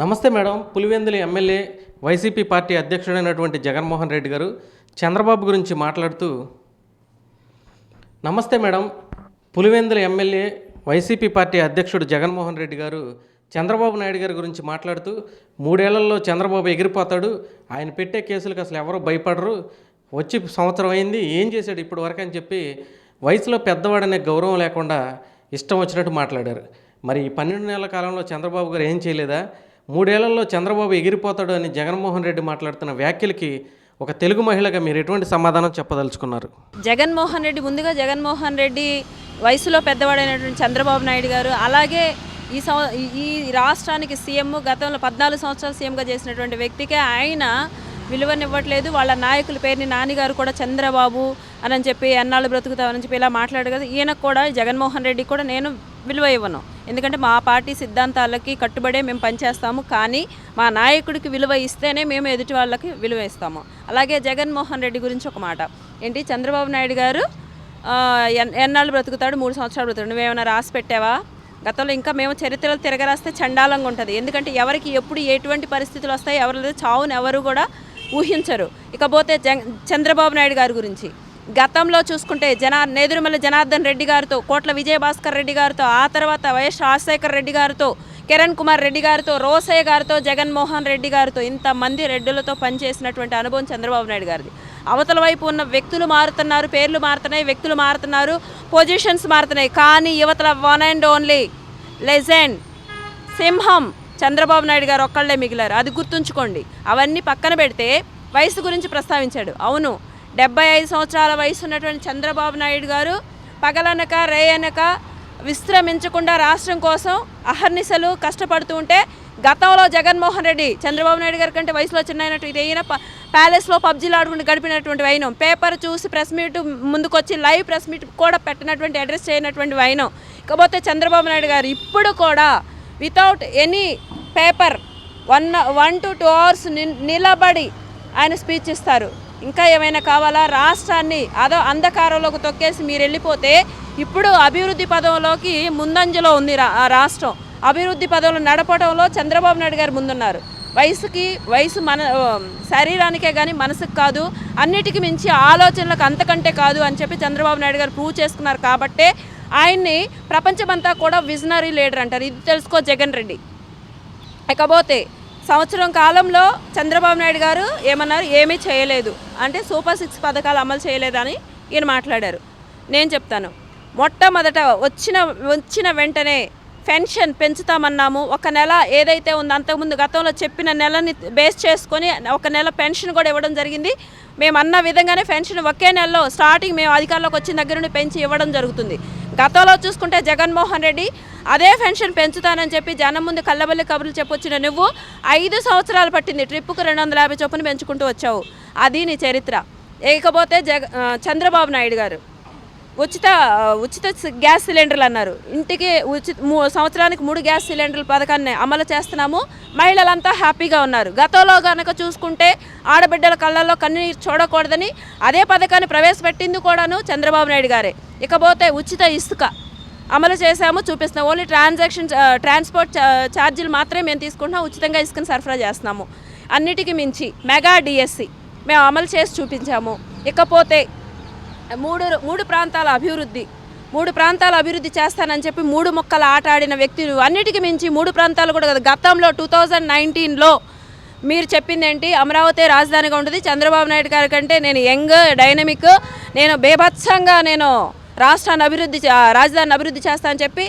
నమస్తే madam Pulivendula MLA YCP party అధ్యక్షుడైనటువంటి Jaganmohan Reddy గారు చంద్రబాబు గురించి మాట్లాడుతూ నమస్తే madam Pulivendula MLA YCP party అధ్యక్షుడు జగన్మోహన్ రెడ్డి గారు చంద్రబాబు నాయుడు గారి గురించి మాట్లాడుతూ మూడేళ్ళలో చంద్రబాబు ఎగిరిపోతాడు ఆయన పెట్టే కేసులకు అసలు ఎవరు భయపడరు వచ్చి సంవత్సరం అయింది ఏం చేశాడు ఇప్పటి వరకు అని చెప్పి వయసులో పెద్దవాడనే గౌరవం లేకుండా ఇష్టం వచ్చినట్టు మాట్లాడారు. మరి ఈ పన్నెండు నెలల కాలంలో చంద్రబాబు గారు ఏం చేయలేదా? మూడేళ్ళలో చంద్రబాబు ఎగిరిపోతాడు అని జగన్మోహన్ రెడ్డి మాట్లాడుతున్న వ్యాఖ్యలకి ఒక తెలుగు మహిళగా మీరు ఎటువంటి సమాధానం చెప్పదలుచుకున్నారు? జగన్మోహన్ రెడ్డి ముందుగా జగన్మోహన్ రెడ్డి వయసులో పెద్దవాడైనటువంటి చంద్రబాబు నాయుడు గారు అలాగే ఈ సంవ ఈ రాష్ట్రానికి సీఎం గతంలో పద్నాలుగు సంవత్సరాలు సీఎంగా చేసినటువంటి వ్యక్తికే ఆయన విలువనివ్వట్లేదు. వాళ్ళ నాయకుల పేరుని నాన్నగారు కూడా చంద్రబాబు అని చెప్పి ఎన్నాళ్ళు బ్రతుకుతామని చెప్పి ఇలా మాట్లాడు కదా. ఈయనకు కూడా జగన్మోహన్ రెడ్డి కూడా నేను విలువ ఇవ్వను. ఎందుకంటే మా పార్టీ సిద్ధాంతాలకి కట్టుబడే మేము పనిచేస్తాము. కానీ మా నాయకుడికి విలువ ఇస్తేనే మేము ఎదుటి వాళ్ళకి విలువ ఇస్తాము. అలాగే జగన్మోహన్ రెడ్డి గురించి ఒక మాట. ఏంటి? చంద్రబాబు నాయుడు గారు ఎన్- ఎన్నాళ్ళు బ్రతుకుతాడు? మూడు సంవత్సరాలు బ్రతుకుతాడు. నువ్వేమైనా రాసి పెట్టావా? గతంలో ఇంకా మేము చరిత్రలో తిరగరాస్తే చండాలంగా ఉంటుంది. ఎందుకంటే ఎవరికి ఎప్పుడు ఎటువంటి పరిస్థితులు వస్తాయి ఎవరి లేదు చావును ఎవరు కూడా ఊహించరు. ఇకపోతే జగ చంద్రబాబు నాయుడు గారి గురించి. గతంలో చూసుకుంటే జనా నేదురుమల్లి జనార్దన్ రెడ్డి గారితో కోట్ల విజయభాస్కర్ రెడ్డి గారితో ఆ తర్వాత వైఎస్ రాజశేఖర్ రెడ్డి గారితో కిరణ్ కుమార్ రెడ్డి గారితో రోసయ్య గారితో జగన్మోహన్ రెడ్డి గారితో ఇంతమంది రెడ్డులతో పనిచేసినటువంటి అనుభవం చంద్రబాబు నాయుడు గారిది. అవతల వైపు ఉన్న వ్యక్తులు మారుతున్నారు పేర్లు మారుతున్నాయి వ్యక్తులు మారుతున్నారు పొజిషన్స్ మారుతున్నాయి. కానీ యువతల వన్ అండ్ ఓన్లీ లెజెండ్ సింహం చంద్రబాబు నాయుడు గారు ఒక్కళ్ళే మిగిలారు. అది గుర్తుంచుకోండి. అవన్నీ పక్కన పెడితే వయసు గురించి ప్రస్తావించాడు. అవును డెబ్బై ఐదు సంవత్సరాల వయసు ఉన్నటువంటి చంద్రబాబు నాయుడు గారు పగలనక రేయనక విశ్రమించకుండా రాష్ట్రం కోసం అహర్నిశలు కష్టపడుతూ ఉంటే గతంలో జగన్మోహన్ రెడ్డి చంద్రబాబు నాయుడు గారి కంటే వయసులో చిన్నటువంటి ఇది అయినా ప్యాలెస్లో పబ్జీలు ఆడుకుంటూ గడిపినటువంటి వైనం. పేపర్ చూసి ప్రెస్ మీట్ ముందుకొచ్చి లైవ్ ప్రెస్ మీట్ కూడా పెట్టినటువంటి అడ్రస్ చేయనటువంటి వైనం. ఇకపోతే చంద్రబాబు నాయుడు గారు ఇప్పుడు కూడా without any paper one one two two hours నిలబడి ఆయన స్పీచ్ ఇస్తారు. ఇంకా ఏమైనా కావాలా? రాష్ట్రాన్ని అదో అంధకారంలోకి తొక్కేసి మీరు వెళ్ళిపోతే ఇప్పుడు అభివృద్ధి పదంలోకి ముందంజలో ఉంది రా ఆ రాష్ట్రం. అభివృద్ధి పదంలో నడపడంలో చంద్రబాబు నాయుడు గారు ముందున్నారు. వయసుకి వయసు మన శరీరానికే కానీ మనసుకు కాదు అన్నిటికీ మించి ఆలోచనలకు అంతకంటే కాదు అని చెప్పి చంద్రబాబు నాయుడు గారు ప్రూవ్ చేసుకున్నారు కాబట్టే ఆయన్ని ప్రపంచమంతా కూడా విజనరీ లీడర్ అంటారు. ఇది తెలుసుకో జగన్ రెడ్డి. ఇకపోతే సంవత్సరం కాలంలో చంద్రబాబు నాయుడు గారు ఏమన్నారు? ఏమీ చేయలేదు. అంటే సూపర్ సిక్స్ పథకాలు అమలు చేయలేదని ఈయన మాట్లాడారు. నేను చెప్తాను. మొట్టమొదట వచ్చిన వచ్చిన వెంటనే పెన్షన్ పెంచుతామన్నాము. ఒక నెల ఏదైతే ఉందో అంతకుముందు గతంలో చెప్పిన నెలని బేస్ చేసుకొని ఒక నెల పెన్షన్ కూడా ఇవ్వడం జరిగింది. మేము అన్న విధంగానే పెన్షన్ ఒకే నెలలో స్టార్టింగ్ మేము అధికారంలోకి వచ్చిన దగ్గర నుండి పెంచి ఇవ్వడం జరుగుతుంది. గతంలో చూసుకుంటే జగన్మోహన్ రెడ్డి అదే పెన్షన్ పెంచుతానని చెప్పి జనం ముందు కళ్ళబల్లి కబుర్లు చెప్పొచ్చిన నువ్వు ఐదు సంవత్సరాలు పట్టింది ట్రిప్పుకు రెండు వందల యాభై చొప్పున పెంచుకుంటూ వచ్చావు. అది నీ చరిత్ర. ఇకపోతే జగ చంద్రబాబు నాయుడు గారు. ఉచిత ఉచిత గ్యాస్ సిలిండర్లు అన్నారు. ఇంటికి ఉచిత సంవత్సరానికి మూడు గ్యాస్ సిలిండర్ల పథకాన్ని అమలు చేస్తున్నాము. మహిళలంతా హ్యాపీగా ఉన్నారు. గతంలో కనుక చూసుకుంటే ఆడబిడ్డల కళ్ళల్లో కన్నీరు చూడకూడదని అదే పథకాన్ని ప్రవేశపెట్టింది కూడాను చంద్రబాబు నాయుడు గారే. ఇకపోతే ఉచిత ఇసుక అమలు చేశాము చూపిస్తున్నాం ఓన్లీ ట్రాన్సాక్షన్ ట్రాన్స్పోర్ట్ ఛార్జీలు మాత్రమే మేము తీసుకుంటున్నాం. ఉచితంగా ఇసుకను సరఫరా చేస్తున్నాము. అన్నిటికీ మించి మెగా డిఎస్సి మేము అమలు చేసి చూపించాము. ఇకపోతే మూడు మూడు ప్రాంతాల అభివృద్ధి మూడు ప్రాంతాలు అభివృద్ధి చేస్తానని చెప్పి మూడు మొక్కలు ఆట ఆడిన వ్యక్తులు అన్నిటికీ మించి మూడు ప్రాంతాలు కూడా కదా. గతంలో టూ థౌజండ్ నైన్టీన్లో మీరు చెప్పింది ఏంటి? అమరావతి రాజధానిగా ఉంటుంది చంద్రబాబు నాయుడు గారి కంటే నేను యంగ్ డైనమిక్ నేను బేభత్సంగా నేను రాష్ట్రాన్ని అభివృద్ధి రాజధానిని అభివృద్ధి చేస్తానని చెప్పి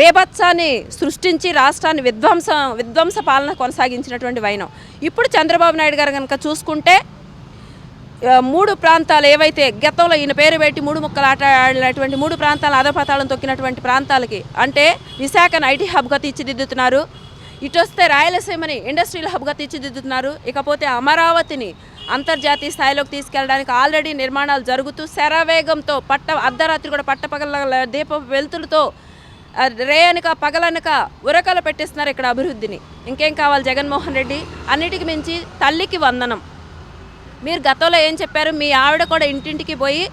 బేభత్సాన్ని సృష్టించి రాష్ట్రాన్ని విధ్వంసం విధ్వంస పాలన కొనసాగించినటువంటి వైనం. ఇప్పుడు చంద్రబాబు నాయుడు గారు కనుక చూసుకుంటే మూడు ప్రాంతాలు ఏవైతే గతంలో ఈయన పేరు పెట్టి మూడు ముక్కలు ఆట ఆడినటువంటి మూడు ప్రాంతాలు అధపతాళం తొక్కినటువంటి ప్రాంతాలకి అంటే విశాఖను ఐటీ హబ్గా తీర్చిదిద్దుతున్నారు. ఇటు వస్తే రాయలసీమని ఇండస్ట్రియల్ హబ్గా తీర్చిదిద్దుతున్నారు. ఇకపోతే అమరావతిని అంతర్జాతీయ స్థాయిలోకి తీసుకెళ్ళడానికి ఆల్రెడీ నిర్మాణాలు జరుగుతూ శరవేగంతో పట్ట అర్ధరాత్రి కూడా పట్టపగల దీప వెలుతులతో రేయనక పగలనక ఉరకలు పెట్టిస్తున్నారు ఇక్కడ అభివృద్ధిని. ఇంకేం కావాలి జగన్మోహన్ రెడ్డి? అన్నిటికి మించి తల్లికి వందనం. మీరు గతంలో ఏం చెప్పారు? మీ ఆవిడ కూడా ఇంటింటికి పోయి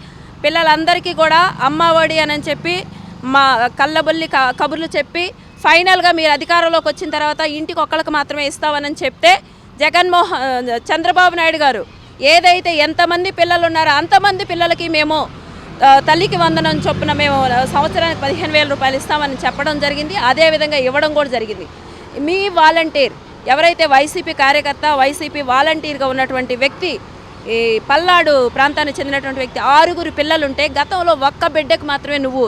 పిల్లలందరికీ కూడా అమ్మ ఒడి అని చెప్పి మా కళ్ళబొల్లి క- కబుర్లు చెప్పి ఫైనల్గా మీరు అధికారంలోకి వచ్చిన తర్వాత ఇంటికి ఒక్కళ్ళకి మాత్రమే ఇస్తామని చెప్తే జగన్మోహన్ చంద్రబాబు నాయుడు గారు ఏదైతే ఎంతమంది పిల్లలు ఉన్నారో అంతమంది పిల్లలకి మేము తల్లికి వందనం చొప్పున మేము సంవత్సరానికి పదిహేను వేల రూపాయలు ఇస్తామని చెప్పడం జరిగింది. అదేవిధంగా ఇవ్వడం కూడా జరిగింది. మీ వాలంటీర్ ఎవరైతే వైసీపీ కార్యకర్త వైసీపీ వాలంటీర్గా ఉన్నటువంటి వ్యక్తి ఈ పల్నాడు ప్రాంతానికి చెందినటువంటి వ్యక్తి ఆరుగురు పిల్లలుంటే గతంలో ఒక్క బిడ్డకు మాత్రమే నువ్వు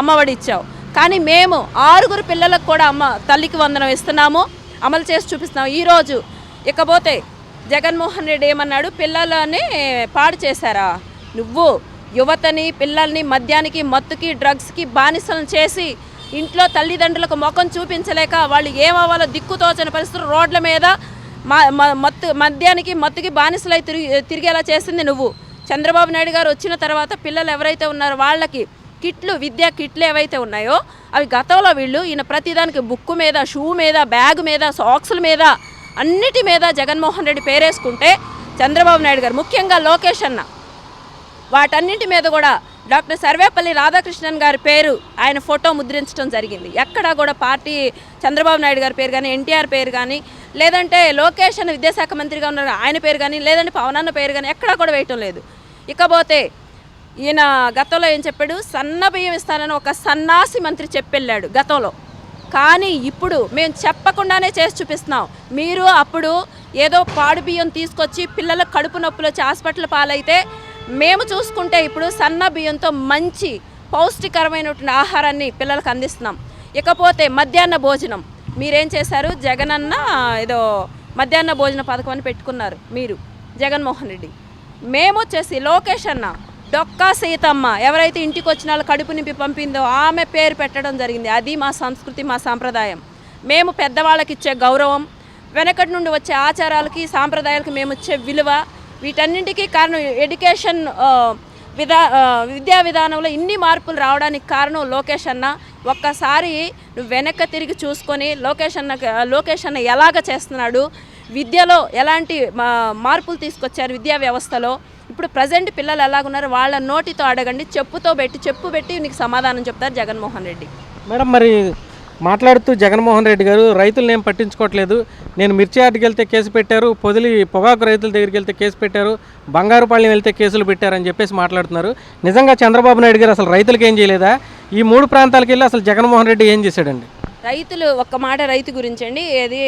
అమ్మఒడి ఇచ్చావు కానీ మేము ఆరుగురు పిల్లలకు కూడా అమ్మ తల్లికి వందనం ఇస్తున్నాము అమలు చేసి చూపిస్తున్నాము. ఈరోజు ఇకపోతే జగన్మోహన్ రెడ్డి ఏమన్నాడు పిల్లలని పాడు చేశారా? నువ్వు యువతని పిల్లల్ని మద్యానికి మత్తుకి డ్రగ్స్కి బానిసలను చేసి ఇంట్లో తల్లిదండ్రులకు ముఖం చూపించలేక వాళ్ళు ఏమవ్వాలో దిక్కుతోచని పరిస్థితులు రోడ్ల మీద మత్తు మద్యానికి మత్తుకి బానిసలై తిరిగి తిరిగేలా చేసింది నువ్వు. చంద్రబాబు నాయుడు గారు వచ్చిన తర్వాత పిల్లలు ఎవరైతే ఉన్నారో వాళ్ళకి కిట్లు విద్యా కిట్లు ఏవైతే ఉన్నాయో అవి గతంలో వీళ్ళు ఈయన ప్రతిదానికి బుక్కు మీద షూ మీద బ్యాగ్ మీద సాక్సుల మీద అన్నిటి మీద జగన్మోహన్ రెడ్డి పేరేసుకుంటే చంద్రబాబు నాయుడు గారు ముఖ్యంగా లోకేష్ అన్న వాటన్నింటి మీద కూడా డాక్టర్ సర్వేపల్లి రాధాకృష్ణన్ గారి పేరు ఆయన ఫోటో ముద్రించడం జరిగింది. ఎక్కడా కూడా పార్టీ చంద్రబాబు నాయుడు గారి పేరు కానీ ఎన్టీఆర్ పేరు కానీ లేదంటే లోకేష్ అని విద్యాశాఖ మంత్రిగా ఉన్నారు ఆయన పేరు కానీ లేదంటే పవనన్న పేరు కానీ ఎక్కడా కూడా వేయటం లేదు. ఇకపోతే ఈయన గతంలో ఏం చెప్పాడు? సన్న బియ్యం ఇస్తానని ఒక సన్నాసి మంత్రి చెప్పెళ్ళాడు గతంలో. కానీ ఇప్పుడు మేము చెప్పకుండానే చేసి చూపిస్తున్నాం. మీరు అప్పుడు ఏదో పాడు బియ్యం తీసుకొచ్చి పిల్లల కడుపు నొప్పులు వచ్చి హాస్పిటల్ పాలైతే మేము చూసుకుంటే ఇప్పుడు సన్న బియ్యంతో మంచి పౌష్టికరమైనటువంటి ఆహారాన్ని పిల్లలకు అందిస్తున్నాం. ఇకపోతే మధ్యాహ్న భోజనం. మీరేం చేశారు? జగనన్న ఏదో మధ్యాహ్న భోజన పథకం అని పెట్టుకున్నారు మీరు జగన్మోహన్ రెడ్డి. మేము వచ్చేసి లోకేష్ అన్న డొక్కా సీతమ్మ ఎవరైతే ఇంటికి వచ్చిన వాళ్ళు కడుపు నింపి పంపిందో ఆమె పేరు పెట్టడం జరిగింది. అది మా సంస్కృతి మా సాంప్రదాయం. మేము పెద్దవాళ్ళకి ఇచ్చే గౌరవం వెనకటి నుండి వచ్చే ఆచారాలకి సాంప్రదాయాలకి మేము ఇచ్చే విలువ వీటన్నింటికీ కారణం ఎడ్యుకేషన్ విధా విద్యా విధానంలో ఇన్ని మార్పులు రావడానికి కారణం లోకేష్ అన్న. ఒక్కసారి నువ్వు వెనక్కి తిరిగి చూసుకొని లోకేష్ అన్న లోకేష్ అన్న ఎలాగ చేస్తున్నాడు? విద్యలో ఎలాంటి మా- మార్పులు తీసుకొచ్చారు విద్యా వ్యవస్థలో? ఇప్పుడు ప్రజెంట్ పిల్లలు ఎలాగున్నారు? వాళ్ళ నోటితో అడగండి చెప్పుతో పెట్టి చెప్పు పెట్టి నీకు సమాధానం చెప్తారు జగన్మోహన్ రెడ్డి. మేడం మరి మాట్లాడుతూ జగన్మోహన్ రెడ్డి గారు రైతులను ఏం పట్టించుకోవట్లేదు. నేను మిర్చి యార్డ్కి వెళ్తే కేసు పెట్టారు పొదిలి పొగాకు రైతుల దగ్గరికి వెళ్తే కేసు పెట్టారు బంగారుపాళ్యం వెళ్తే కేసులు పెట్టారని చెప్పేసి మాట్లాడుతున్నారు. నిజంగా చంద్రబాబు నాయుడు గారు అసలు రైతులకు ఏం చేయలేదా? ఈ మూడు ప్రాంతాలకు వెళ్ళి అసలు జగన్మోహన్ రెడ్డి ఏం చేశాడండి? రైతులు ఒక్క మాట రైతు గురించి అండి ఏది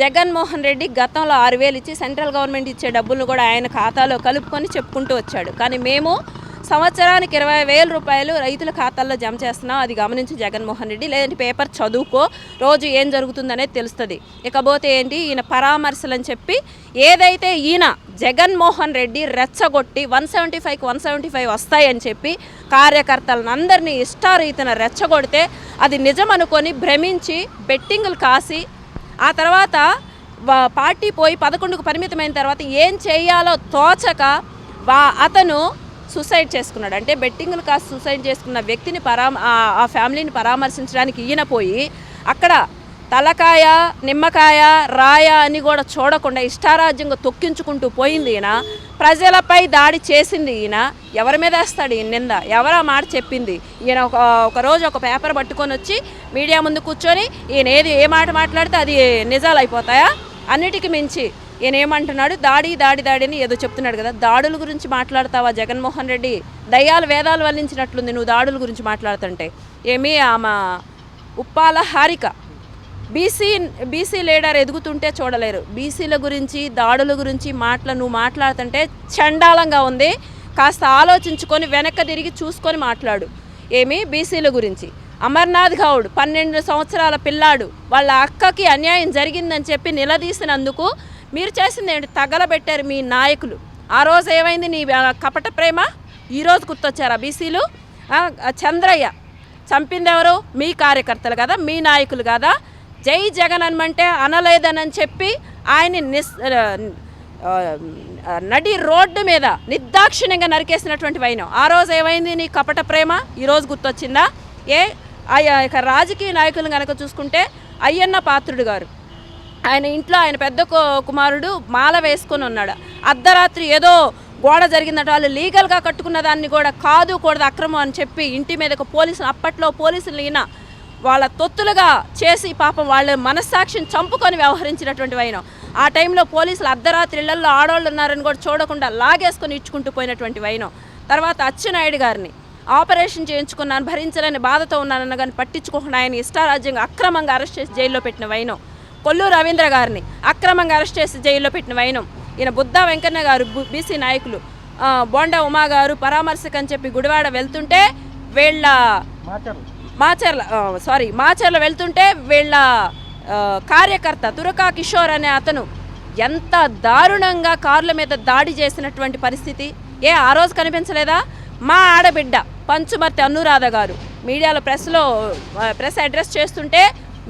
జగన్మోహన్ రెడ్డి గతంలో ఆరు వేలు ఇచ్చి సెంట్రల్ గవర్నమెంట్ ఇచ్చే డబ్బులను కూడా ఆయన ఖాతాలో కలుపుకొని చెప్పుకుంటూ వచ్చాడు. కానీ మేము సంవత్సరానికి ఇరవై వేల రూపాయలు రైతుల ఖాతాల్లో జమ చేస్తున్నాం అది గమనించి జగన్మోహన్ రెడ్డి. లేదంటే పేపర్ చదువుకో. రోజు ఏం జరుగుతుందనేది తెలుస్తుంది. ఇకపోతే ఏంటి? ఈయన పరామర్శలు అని చెప్పి ఏదైతే ఈయన జగన్మోహన్ రెడ్డి రెచ్చగొట్టి వన్ సెవెంటీ ఫైవ్కి వన్ సెవెంటీ ఫైవ్ వస్తాయని చెప్పి కార్యకర్తలను అందరినీ ఇష్టారీతన రెచ్చగొడితే అది నిజం అనుకొని భ్రమించి బెట్టింగులు కాసి ఆ తర్వాత పార్టీ పోయి పదకొండుకు పరిమితమైన తర్వాత ఏం చేయాలో తోచక వా అతను సూసైడ్ చేసుకున్నాడు. అంటే బెట్టింగ్లు కాస్త సూసైడ్ చేసుకున్న వ్యక్తిని పరామ ఆ- ఫ్యామిలీని పరామర్శించడానికి ఈయన పోయి అక్కడ తలకాయ నిమ్మకాయ రాయ అని కూడా చూడకుండా ఇష్టారాజ్యంగా తొక్కించుకుంటూ పోయింది ఈయన. ప్రజలపై దాడి చేసింది ఈయన. ఎవరి మీద వేస్తాడు ఈయన నింద? ఎవరు ఆ మాట చెప్పింది? ఈయన ఒక ఒకరోజు ఒక పేపర్ పట్టుకొని వచ్చి మీడియా ముందు కూర్చొని ఈయన ఏది ఏ మాట మాట్లాడితే అది నిజాలు అయిపోతాయా అన్నిటికీ మించి ఈయన ఏమంటున్నాడు? దాడి దాడి దాడి అని ఏదో చెప్తున్నాడు కదా. దాడుల గురించి మాట్లాడతావా జగన్మోహన్ రెడ్డి? దయ్యాలు వేదాలు వల్లించినట్లుంది. నువ్వు దాడుల గురించి మాట్లాడుతుంటే. ఏమి ఆమె Uppala Harika. BC BC leader ఎదుగుతుంటే చూడలేరు. బీసీల గురించి దాడుల గురించి మాటలు నువ్వు మాట్లాడుతుంటే చండాలంగా ఉంది. కాస్త ఆలోచించుకొని వెనక్కి తిరిగి చూసుకొని మాట్లాడు. ఏమి? బీసీల గురించి. అమర్నాథ్ గౌడ్ పన్నెండు సంవత్సరాల పిల్లాడు. వాళ్ళ అక్కకి అన్యాయం జరిగిందని చెప్పి నిలదీసినందుకు మీరు చేసింది ఏంటి? తగలబెట్టారు మీ నాయకులు. ఆ రోజు ఏమైంది? నీ ఆ, కపట ప్రేమ ఈరోజు గుర్తొచ్చారా బీసీలు. చంద్రయ్య చంపింది ఎవరు మీ కార్యకర్తలు కదా మీ నాయకులు కదా. జై జగన్ అనమంటే అనలేదనని చెప్పి ఆయన్ని నిస్ నడి రోడ్డు మీద నిర్దాక్షిణ్యంగా నరికేసినటువంటి వైనం. ఆ రోజు ఏమైంది? నీ కపట ప్రేమ ఈరోజు గుర్తొచ్చిందా? ఏ ఆ యొక్క రాజకీయ నాయకులు కనుక చూసుకుంటే అయ్యన్న పాత్రుడు గారు. ఆయన ఇంట్లో ఆయన పెద్ద కుమారుడు మాల వేసుకొని ఉన్నాడు. అర్ధరాత్రి ఏదో గోడ జరిగిందట. వాళ్ళు లీగల్గా కట్టుకున్న దాన్ని కూడా కాదు కూడదు అక్రమం అని చెప్పి ఇంటి మీదకు పోలీసులు అప్పట్లో పోలీసులు ఈయన వాళ్ళ తొత్తులుగా చేసి పాపం వాళ్ళ మనస్సాక్షిని చంపుకొని వ్యవహరించినటువంటి వైనం ఆ టైంలో పోలీసులు అర్ధరాత్రి ఇళ్ళలో ఆడవాళ్ళు ఉన్నారని కూడా చూడకుండా లాగేసుకొని ఇచ్చుకుంటూ పోయినటువంటి వైనం తర్వాత అచ్చెన్నాయుడు గారిని ఆపరేషన్ చేయించుకున్నాను భరించలేని బాధతో ఉన్నానన్న కానీ పట్టించుకోకుండా ఆయన ఇష్టారాజ్యంగా అక్రమంగా అరెస్ట్ చేసి జైల్లో పెట్టిన వైనం. కొల్లు రవీంద్ర గారిని అక్రమంగా అరెస్ట్ చేసి జైల్లో పెట్టిన వైనం. ఈయన బుద్ధా వెంకన్న గారు బీసీ నాయకులు. బోండా ఉమా గారు పరామర్శకని చెప్పి గుడివాడ వెళ్తుంటే వీళ్ళ మాచర్ల. సారీ మాచర్ల వెళ్తుంటే వీళ్ళ కార్యకర్త తురకా కిషోర్ అనే అతను ఎంత దారుణంగా కార్ల మీద దాడి చేసినటువంటి పరిస్థితి? ఏ ఆ రోజు కనిపించలేదా? మా ఆడబిడ్డ పంచుమర్తి అనురాధ గారు మీడియాలో ప్రెస్లో ప్రెస్ అడ్రస్ చేస్తుంటే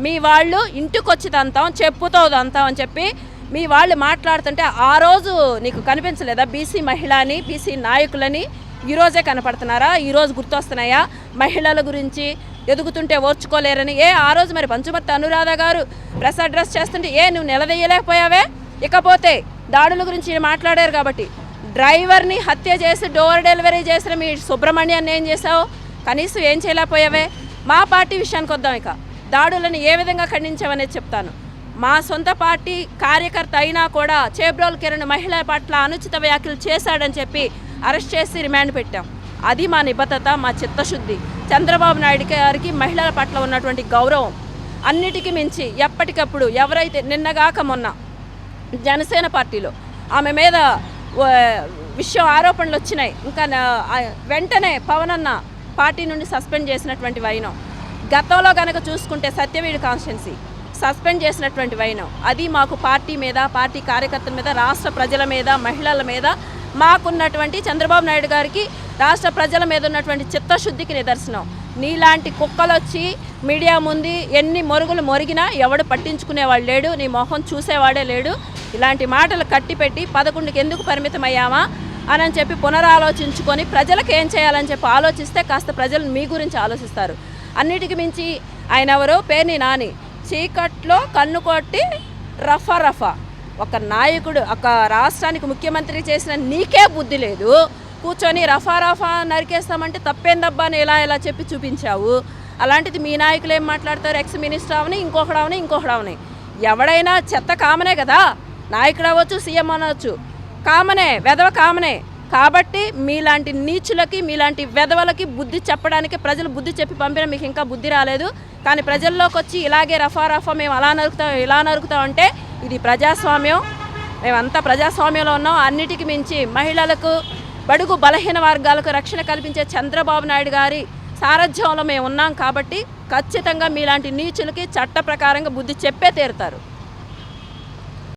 మీ వాళ్ళు ఇంటికొచ్చిదంతా వచ్చి చెప్పుతో దంతాం అని చెప్పి మీ వాళ్ళు మాట్లాడుతుంటే ఆ రోజు నీకు కనిపించలేదా? బీసీ మహిళ అని బీసీ నాయకులని ఈరోజే కనపడుతున్నారా? ఈరోజు గుర్తొస్తున్నాయా? మహిళల గురించి ఎదుగుతుంటే ఓర్చుకోలేరని. ఏ ఆ రోజు మరి పంచుమర్తి అనురాధ గారు ప్రెస్ అడ్రస్ చేస్తుంటే ఏ నువ్వు నిలదీయలేకపోయావే? ఇకపోతే దాడుల గురించి మాట్లాడారు కాబట్టి డ్రైవర్ని హత్య చేసి డోర్ డెలివరీ చేసిన మీ సుబ్రహ్మణ్యాన్ని ఏం చేసావు కనీసం ఏం చేయలేకపోయావే? మా పార్టీ విషయానికి వద్దాం ఇక. దాడులను ఏ విధంగా ఖండించామనేది చెప్తాను. మా సొంత పార్టీ కార్యకర్త అయినా కూడా చేబ్రోల్ కిరణ్ మహిళ పట్ల అనుచిత వ్యాఖ్యలు చేశాడని చెప్పి అరెస్ట్ చేసి రిమాండ్ పెట్టాం. అది మా నిబద్ధత మా చిత్తశుద్ధి. చంద్రబాబు నాయుడు గారికి మహిళల పట్ల ఉన్నటువంటి గౌరవం అన్నిటికీ మించి ఎప్పటికప్పుడు ఎవరైతే నిన్నగాక మొన్న జనసేన పార్టీలో ఆమె మీద విషయం ఆరోపణలు వచ్చినాయి. ఇంకా వెంటనే పవన్ అన్న పార్టీ నుండి సస్పెండ్ చేసినటువంటి వైనం. గతంలో కనుక చూసుకుంటే సత్యవీడు కాన్స్టిట్యున్సీ సస్పెండ్ చేసినటువంటి వైనం. అది మాకు పార్టీ మీద పార్టీ కార్యకర్తల మీద రాష్ట్ర ప్రజల మీద మహిళల మీద మాకున్నటువంటి చంద్రబాబు నాయుడు గారికి రాష్ట్ర ప్రజల మీద ఉన్నటువంటి చిత్తశుద్ధికి నిదర్శనం. నీలాంటి కుక్కలు వచ్చి మీడియా ముందు ఎన్ని మొరుగులు మొరిగినా ఎవడు పట్టించుకునేవాడు లేడు నీ మొహం చూసేవాడే లేడు. ఇలాంటి మాటలు కట్టిపెట్టి పదకొండుకి ఎందుకు పరిమితమయ్యామా అని అని చెప్పి పునరాలోచించుకొని ప్రజలకు ఏం చేయాలని చెప్పి ఆలోచిస్తే కాస్త ప్రజలు మీ గురించి ఆలోచిస్తారు. అన్నిటికి మించి ఆయన ఎవరు పేర్ని నాని. చీకట్లో కన్ను కొట్టి రఫా రఫా. ఒక నాయకుడు ఒక రాష్ట్రానికి ముఖ్యమంత్రి చేసిన నీకే బుద్ధి లేదు. కూర్చొని రఫా రఫా నరికేస్తామంటే తప్పేందబ్బా అని ఇలా ఎలా చెప్పి చూపించావు? అలాంటిది మీ నాయకులు ఏం మాట్లాడతారు? ఎక్స్ మినిస్టర్ అవని ఇంకొకడు అవని ఇంకొకడు అవని. ఎవడైనా చెత్త కామనే కదా. నాయకుడు అవ్వచ్చు సీఎం అనవచ్చు. కామనే వెధవ కామనే. కాబట్టి మీలాంటి నీచులకి మీలాంటి వెధవలకి బుద్ధి చెప్పడానికి ప్రజలు బుద్ధి చెప్పి పంపిన మీకు ఇంకా బుద్ధి రాలేదు. కానీ ప్రజల్లోకి వచ్చి ఇలాగే రఫా రఫా మేము అలా నరుకుతాం ఇలా నరుకుతాం అంటే ఇది ప్రజాస్వామ్యం. మేమంతా ప్రజాస్వామ్యంలో ఉన్నాం. అన్నిటికీ మించి మహిళలకు బడుగు బలహీన వర్గాలకు రక్షణ కల్పించే చంద్రబాబు నాయుడు గారి సారథ్యంలో మేము ఉన్నాం కాబట్టి ఖచ్చితంగా మీలాంటి నీచులకి చట్ట ప్రకారంగా బుద్ధి చెప్పే తీరుతారు.